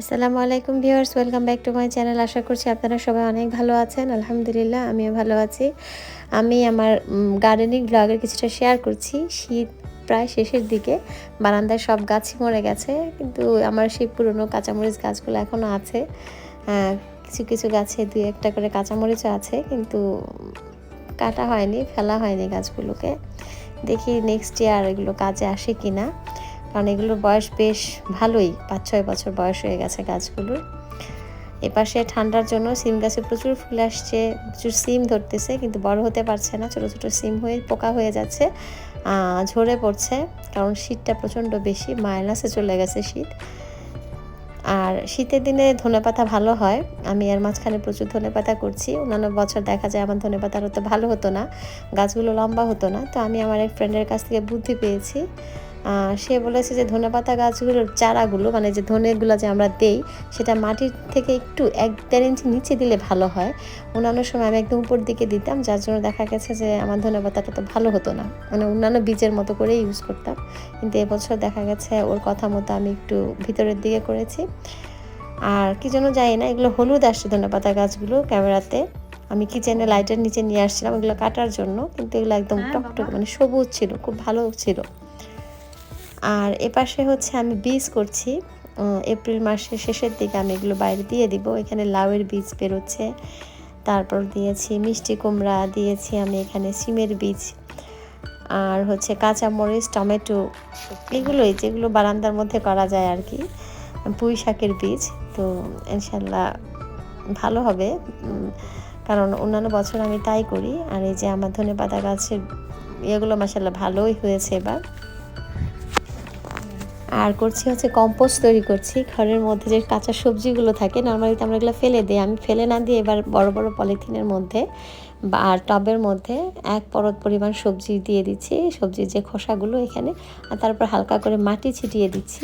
আসসালামু আলাইকুম viewers welcome back to my channel. আশা করছি আপনারা সবাই অনেক ভালো আছেন। আলহামদুলিল্লাহ আমিও ভালো আছি। আমি আমার গার্ডেনিং ব্লগের কিছুটা শেয়ার করছি। শীত প্রায় শেষের দিকে। বারান্দায় সব গাছই মরে গেছে কিন্তু আমার সেই পুরনো কাঁচামরিচ গাছগুলো এখনও আছে। আহ, কিছু কিছু গাছে দুই একটা করে কাঁচামরিচও আছে কিন্তু কাটা হয়নি ফেলা হয়নি গাছগুলোকে। দেখি নেক্সট ইয়ার এগুলো কাজে আসে কি না কারণ এগুলোর বয়স বেশ ভালোই, পাঁচ, ছয় বছর বয়স হয়ে গেছে গাছগুলোর। এপাশে ঠান্ডার জন্য সিম গাছে প্রচুর ফুল আসছে, প্রচুর সিম ধরতেছে, কিন্তু বড় হতে পারছে না, ছোট ছোট সিম হয়ে পোকা হয়ে যাচ্ছে ঝরে পড়ছে, কারণ শীতটা প্রচণ্ড বেশি, মাইনাসে চলে গেছে শীত। আর শীতের দিনে ধনেপাতা ভালো হয়, আমি এর মাঝখানে প্রচুর ধনেপাতা করছি, অন্যান্য বছর দেখা যায় আমার ধনেপাতা হতো ভালো হতো না, গাছগুলো লম্বা হতো না, তো আমি আমার এক ফ্রেন্ডের কাছ থেকে বুদ্ধি পেয়েছি সে বলেছে যে ধনেপাতা গাছগুলোর চারাগুলো মানে যে ধনেগুলো যে আমরা দেই সেটা মাটির থেকে একটু এক দেড় ইঞ্চি নিচে দিলে ভালো হয়। অন্যান্য সময় আমি একদম উপর দিকে দিতাম যার জন্য দেখা গেছে যে আমার ধনেপাতাটা তো ভালো হতো না। মানে অন্যান্য বীজের মতো করে ইউজ করতাম। কিন্তু এবছর দেখা গেছে ওর কথা মতো আমি একটু ভিতরের দিকে করেছি। আর কি জন্য জানি না এগুলো হলুদ আসছে ধনেপাতা গাছগুলো ক্যামেরাতে। আমি কিচেনে লাইটের নিচে নিয়ে আসছিলাম এগুলো কাটার জন্য। কিন্তু এগুলো একদম হ্যাঁ, টকটক মানে সবুজ ছিল খুব ভালো ছিল। আর এপাশে হচ্ছে আমি বীজ করছি। এপ্রিল মাসের শেষের দিকে আমি এগুলো বাইরে দিয়ে দিব। এখানে লাউয়ের বীজ বেরোচ্ছে। তারপর দিয়েছি মিষ্টি কুমড়া, দিয়েছি আমি এখানে সিমের বীজ আর হচ্ছে কাঁচা মরিচ টমেটো এগুলোই যেগুলো বারান্দার মধ্যে করা যায় আর কি, পুঁই শাকের বীজ। তো ইনশাল্লাহ ভালো হবে। কারণ অন্যান্য বছর আমি তাই করি। আর এই যে আমার ধনে পাতা গাছের এগুলো মাসাল্লাহ ভালোই হয়েছে এবার। আর করছি হচ্ছে কম্পোস্ট তৈরি করছি। ঘরের মধ্যে যে কাঁচা সবজিগুলো থাকে নর্মালি আমরা এগুলো ফেলে দিই। আমি ফেলে না দিয়ে এবার বড় বড় পলিথিনের মধ্যে বা আর টবের মধ্যে এক পরত পরিমাণ সবজি দিয়ে দিচ্ছি। সবজির যে খোসাগুলো এখানে, আর তারপর হালকা করে মাটি ছিটিয়ে দিচ্ছি।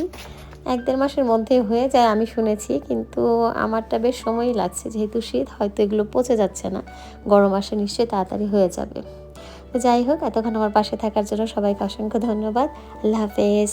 এক দেড় মাসের মধ্যে হয়ে যায় আমি শুনেছি, কিন্তু আমারটা বেশ সময়ই লাগছে। যেহেতু শীত, হয়তো এগুলো পচে যাচ্ছে না। গরম মাসে নিশ্চয়ই তাড়াতাড়ি হয়ে যাবে। তো যাই হোক, এতক্ষণ আমার পাশে থাকার জন্য সবাইকে অসংখ্য ধন্যবাদ। আল্লাহ হাফেজ।